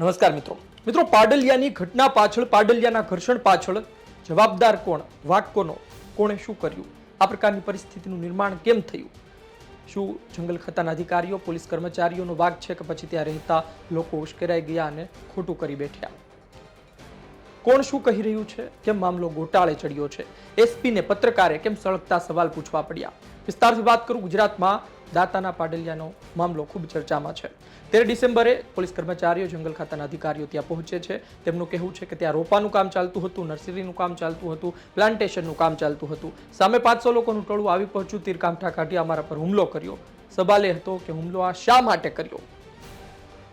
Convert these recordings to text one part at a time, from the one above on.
નમસ્કાર મિત્રો. મિત્રો, પાડલિયાની ઘટના પાછળ, પાડલિયાના ઘર્ષણ પાછળ જવાબદાર કોણ વાક કોનો કોણે શું કર્યું? આ પ્રકારની પરિસ્થિતિનું નિર્માણ કેમ થયું? શું જંગલ ખાતાના અધિકારીઓ, પોલીસ કર્મચારીઓનો વાક છે કે પછી ત્યાં રહેતા લોકો ઉશ્કેરાઈ ગયા અને ખોટું કરી બેઠ્યા? કોણ શું કહી રહ્યું છે? કેમ મામલો ગોટાળે ચડ્યો છે? એસપીને પત્રકારે કેમ સળગતા સવાલ પૂછવા પડ્યા? વિસ્તારથી વાત કરું ગુજરાતમાં દાતાના પાડલિયાનો મામલો ખૂબ ચર્ચામાં છે. તેર ડિસેમ્બરે પોલીસ કર્મચારીઓ જંગલ ખાતાના અધિકારીઓ ત્યાં પહોંચે છે. તેમનું કહેવું છે કે ત્યાં રોપાનું કામ ચાલતું હતું, નર્સરીનું કામ ચાલતું હતું, પ્લાન્ટેશનનું કામ ચાલતું હતું. સામે પાંચસો લોકોનું ટોળું આવી પહોંચ્યું તીર કામઠા કાઢી અમારા પર હુમલો કર્યો. સવાલ એ હતો કે હુમલો આ શા માટે કર્યો?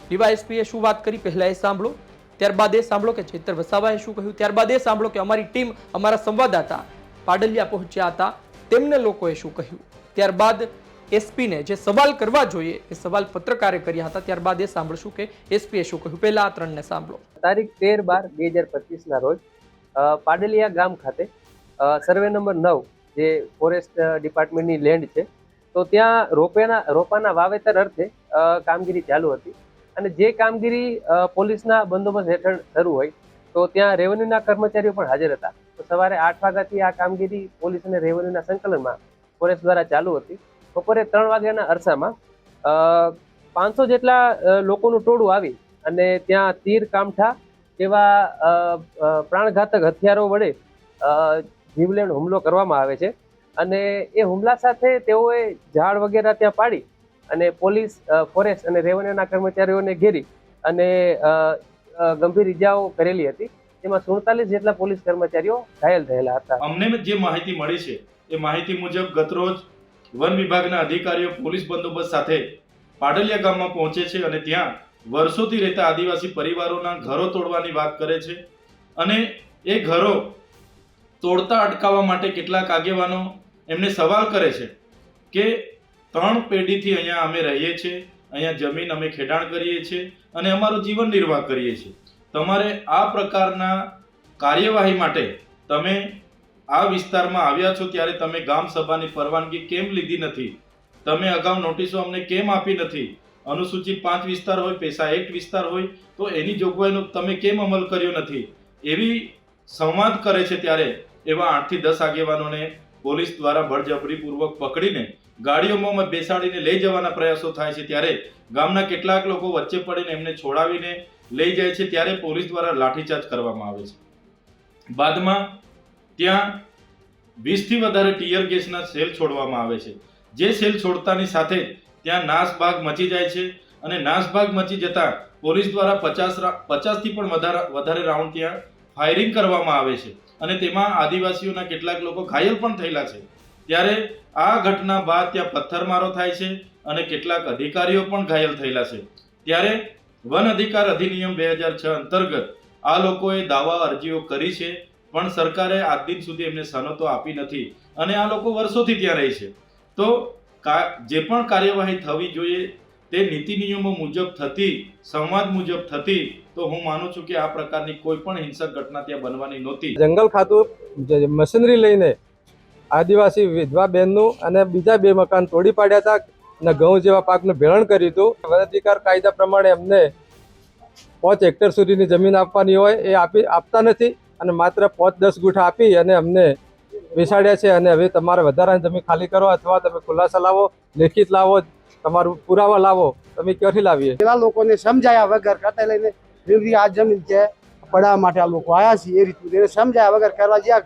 ડીવાયએસપીએ શું વાત કરી પહેલાં એ સાંભળો. ત્યારબાદ એ સાંભળો કે ચેતર વસાવાએ શું કહ્યું. ત્યારબાદ એ સાંભળો કે અમારી ટીમ, અમારા સંવાદદાતા પાડલિયા પહોંચ્યા હતા. તેમને લોકોએ શું કહ્યું? ત્યારબાદ એસપીને જે સવાલ કરવા જોઈએ, એ સવાલ પત્રકારે કર્યા હતા. ત્યારબાદ એ સાંભળશું કે એસપીએ શું કહ્યું? પહેલા આ ત્રણને સાંભળો. તારીખ તેર બાર બે હજાર પચીસના રોજ પાડલિયા ગામ ખાતે સર્વે નંબર નવ જે ફોરેસ્ટ ડિપાર્ટમેન્ટની લેન્ડ છે, તો ત્યાં રોપેના, રોપાના વાવેતર અર્થે કામગીરી ચાલુ હતી. અને જે કામગીરી પોલીસના બંદોબસ્ત હેઠળ શરૂ હોય, તો ત્યાં રેવન્યુના કર્મચારીઓ પણ હાજર હતા. તો સવારે આઠ વાગ્યાથી આ કામગીરી પોલીસ અને રેવન્યુના સંકલનમાં ફોરેસ્ટ દ્વારા ચાલુ હતી. બપોરે ત્રણ વાગ્યાના અરસામાં પાંચસો જેટલા લોકોનું ટોળું આવી અને ત્યાં તીર કામઠા અ, પ્રાણઘાતક હથિયારો વડે જીવલેણ હુમલો કરવામાં આવે છે. અને એ હુમલા સાથે તેઓએ ઝાડ વગેરે ત્યાં પાડી અને પોલીસ ફોરેસ્ટ અને રેવન્યુના કર્મચારીઓને ઘેરી અને ગંભીર ઇજાઓ કરેલી હતી. તેમાં સુડતાલીસ જેટલા પોલીસ કર્મચારીઓ ઘાયલ થયેલા હતા. અમને જે માહિતી મળી છે એ માહિતી મુજબ ગતરોજ વન વિભાગના અધિકારીઓ પોલીસ બંદોબસ્ત સાથે પાડલિયા ગામમાં પહોંચે છે અને ત્યાં વર્ષોથી રહેતા આદિવાસી પરિવારોના ઘરો તોડવાની વાત કરે છે અને એ ઘરો તોડતા અટકાવવા માટે કેટલાક આગેવાનો એમને સવાલ કરે છે કે ત્રણ પેઢીથી અહીંયા અમે રહીએ છીએ, અહીંયા જમીન અમે ખેડાણ કરીએ છીએ અને અમારું જીવન નિર્વાહ કરીએ છીએ. તમારે આ પ્રકારના કાર્યવાહી માટે તમે આ વિસ્તારમાં આવ્યા છો ત્યારે તમે ગામ સભાની પરવાનગી કેમ લીધી નથી? તમે અગાઉ નોટિસો અમને કેમ આપી નથી? અનુસૂચિત પાંચ વિસ્તાર હોય પૈસા એક્ટ વિસ્તાર હોય, તો એની જોગવાઈનો તમે કેમ અમલ કર્યો નથી? એવી સંવાદ કરે છે ત્યારે એવા આઠથી દસ આગેવાનોને પોલીસ દ્વારા બળજબરીપૂર્વક પકડીને ગાડીઓમાં બેસાડીને લઈ જવાના પ્રયાસો થાય છે ત્યારે ગામના કેટલાક લોકો વચ્ચે પડીને એમને છોડાવીને લઈ જાય છે ત્યારે પોલીસ દ્વારા લાઠીચાર્જ કરવામાં આવે છે. બાદમાં ત્યાં વીસથી વધારે ટીયર ગેસના સેલ છોડવામાં આવે છે. જે સેલ છોડતાની સાથે ત્યાં નાસભાગ મચી જાય છે અને નાસભાગ મચી જતા પોલીસ દ્વારા પચાસ પચાસથી પણ વધારે વધારે રાઉન્ડ ત્યાં ફાયરિંગ કરવામાં આવે છે અને તેમાં આદિવાસીઓના કેટલાક લોકો ઘાયલ પણ થયેલા છે. ત્યારે આ ઘટના બાદ ત્યાં પથ્થરમારો થાય છે અને કેટલાક અધિકારીઓ પણ ઘાયલ થયેલા છે. ત્યારે વન અધિકાર અધિનિયમ બે હજાર છ અંતર્ગત આ લોકોએ દાવા અરજીઓ કરી છે પણ સરકારે આજ દિન સુધી એમને સનતો આપી નથી અને આ લોકો વર્ષોથી ત્યાં રહે છે. તો જે પણ કાર્યવાહી થવી જોઈએ તે નીતિ નિયમો મુજબ થતી, સંવાદ મુજબ થતી, તો હું માનું છું કે આ પ્રકારની કોઈ પણ હિંસક ઘટના ત્યાં બનવાની નહોતી. જંગલ ખાતું મશીનરી લઈને આદિવાસી વિધવા બહેનનું અને બીજા બે મકાન તોડી પાડ્યા હતા અને ઘઉં જેવા પાકનું ભેળણ કર્યું હતું. વન અધિકાર કાયદા પ્રમાણે અમને પાંચ હેક્ટર સુધીની જમીન આપવાની હોય એ આપી, આપતા નથી. અને માત્ર પાંચ દસ ગુઠા આપી અને અમને બેસાડ્યા છે અને હવે તમારે વધારાની જમીન ખાલી કરો અથવા તમે ખુલાસા લાવો લેખિત લાવો તમારું પુરાવા લાવો તમે ક્યાંથી લાવીએ? એવા લોકોને સમજાયા વગર કટે લઈને એવી આ જમીન છે પડાવવા માટે આ લોકો આવ્યા છે એ રીતનું. એને સમજાયા વગર કરવા જ્યાં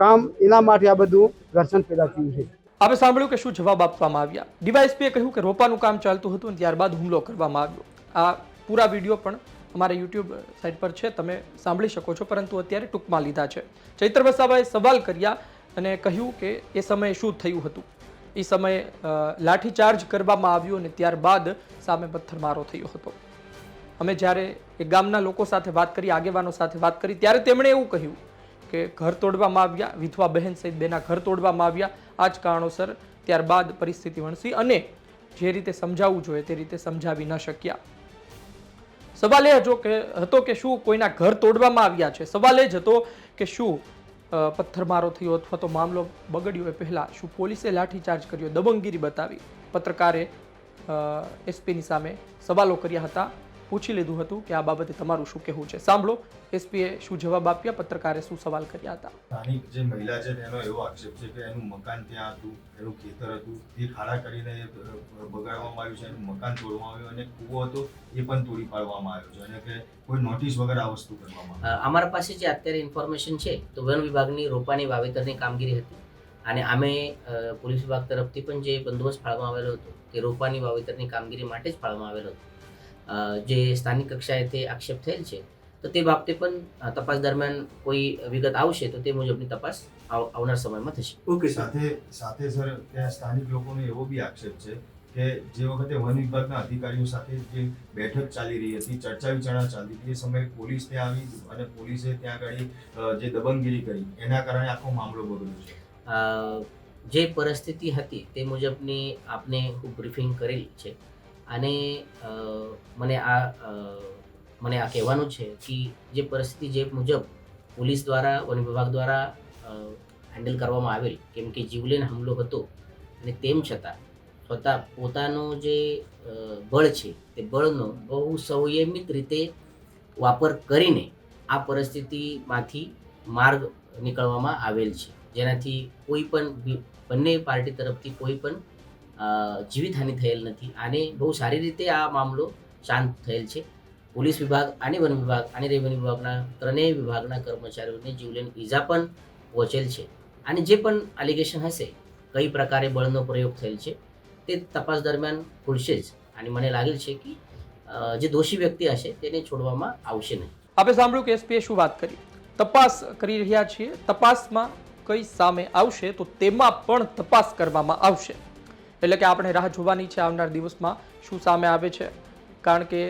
કામ એના માટે આ બધું ઘર્ષણ પેદા થયું છે. આપણે સાંભળ્યું કે શું જવાબ આપવામાં આવ્યા? ડીવાયએસપીએ કહ્યું કે રોપાનું કામ ચાલતું હતું અને ત્યારબાદ હુમલો કરવામાં આવ્યો. આ પૂરા વીડિયો પણ અમારા યુટ્યુબ સાઇટ પર છે, તમે સાંભળી શકો છો, પરંતુ અત્યારે ટૂંકમાં લીધા છે. ચૈત્ર વસાવાએ સવાલ કર્યા અને કહ્યું કે એ સમયે શું થયું હતું? એ સમયે લાઠીચાર્જ કરવામાં આવ્યો અને ત્યારબાદ સામે પથ્થરમારો થયો હતો. અમે જ્યારે એ ગામના લોકો સાથે વાત કરી, આગેવાનો સાથે વાત કરી, ત્યારે તેમણે એવું કહ્યું કે ઘર તોડવામાં આવ્યા, વિધવા બહેન સહિત બેના ઘર તોડવામાં આવ્યા. આ જ કારણોસર ત્યારબાદ પરિસ્થિતિ વણસી અને જે રીતે સમજાવવું જોઈએ તે રીતે સમજાવી ન શક્યા. સવાલ એ હતો કે હતો કે શું કોઈના ઘર તોડવામાં આવ્યા છે? સવાલ એ જ હતો કે શું પથ્થરમારો થયો અથવા તો મામલો બગડ્યો એ પહેલાં શું પોલીસે લાઠીચાર્જ કર્યો? દબંગગીરી બતાવી. પત્રકારે એસપીની સામે સવાલો કર્યા હતા. પૂછી લીધું હતું કે આ બાબતે તમારું શું કહેવું છે? સાંભળો. એસપીએ શું જવાબ આપ્યા? પત્રકારે શું સવાલ કર્યા હતા? સ્થાનિક જે મહિલા છે એનો એવો આક્ષેપ છે કે એનું મકાન ત્યાં હતું એનું ખેતર હતું તે ખાડા કરીને બગાડવામાં આવ્યું છે એનું મકાન તોડવામાં આવ્યું અને કૂવો હતો એ પણ તોડી પાડવામાં આવ્યો છે અને કે કોઈ નોટિસ વગર આ વસ્તુ કરવામાં આવી. અમારા પાસે જે અત્યારે ઇન્ફોર્મેશન છે તો વન વિભાગની રોપાની વાવેતરની કામગીરી હતી. અને અમે પોલીસ વિભાગ તરફથી પણ જે બંદોબસ્ત ફાળવામાં આવેલો હતો તે રોપાની વાવેતરની કામગીરી માટે જ ફાળવામાં આવેલો હતો. જે સ્થાનિક કક્ષાએ તે આક્ષેપ થયેલ છે તો તે બાબતે પણ તપાસ દરમિયાન કોઈ વિગત આવશે તો તે મુજબની તપાસ આવ- આવનાર સમયમાં થશે. ઓકે સાથે સાથે સર ત્યાં સ્થાનિક લોકોનો એવો બી આક્ષેપ છે કે જે વખતે વન વિભાગના અધિકારીઓ સાથે જે બેઠક ચાલી રહી હતી ચર્ચા વિચારણા ચાલી હતી એ સમયે પોલીસ ત્યાં આવી અને પોલીસે ત્યાં આગળ જે દબંગગીરી કરી એના કારણે આખો મામલો બગડ્યો છે. જે પરિસ્થિતિ હતી તે મુજબની આપને બ્રીફિંગ કરેલી છે. અને મને આ મને આ કહેવાનું છે કે જે પરિસ્થિતિ જે મુજબ પોલીસ દ્વારા, વન વિભાગ દ્વારા હેન્ડલ કરવામાં આવેલ, કેમ કે જીવલેણ હુમલો હતો અને તેમ છતાં છતાં પોતાનો જે બળ છે તે બળનો બહુ સંયમિત રીતે વાપર કરીને આ પરિસ્થિતિમાંથી માર્ગ નીકળવામાં આવેલ છે. જેનાથી કોઈ પણ બંને પાર્ટી તરફથી કોઈ પણ જીવિતહાનિ થયેલ નથી. અને બહુ સારી રીતે આ મામલો શાંત થયેલ છે. પોલીસ વિભાગ અને વન વિભાગ અને રેવન્યુ વિભાગના ત્રણેય વિભાગના કર્મચારીઓને જીવલેણ ઈજા પણ પહોંચેલ છે. અને જે પણ એલિગેશન હશે, કઈ પ્રકારે બળનો પ્રયોગ થયેલ છે, તે તપાસ દરમિયાન ખુલશે જ. અને મને લાગેલ છે કે જે દોષી વ્યક્તિ હશે, તેને છોડવામાં આવશે નહીં. આપણે સાંભળ્યું કે એસપીએ શું વાત કરી? તપાસ કરી રહ્યા છીએ. તપાસમાં કઈ સામે આવશે, તો તેમાં પણ તપાસ કરવામાં આવશે. એટલે કે આપણે રાહ જોવાની છે આવનાર દિવસમાં શું સામે આવે છે. કારણ કે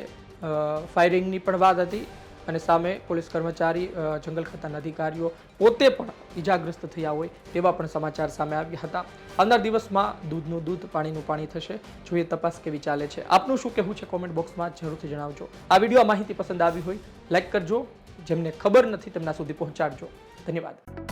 ફાયરિંગની પણ વાત હતી અને સામે પોલીસ કર્મચારી જંગલ ખાતાના અધિકારીઓ પોતે પણ ઈજાગ્રસ્ત થયા હોય તેવા પણ સમાચાર સામે આવ્યા હતા. આવનાર દિવસમાં દૂધનું દૂધ, પાણીનું પાણી થશે. જોઈએ તપાસ કેવી ચાલે છે. આપનું શું કહેવું છે કોમેન્ટ બોક્સમાં જરૂરથી જણાવજો. આ વીડિયો માહિતી પસંદ આવી હોય લાઇક કરજો. જેમને ખબર નથી તેમના સુધી પહોંચાડજો. ધન્યવાદ.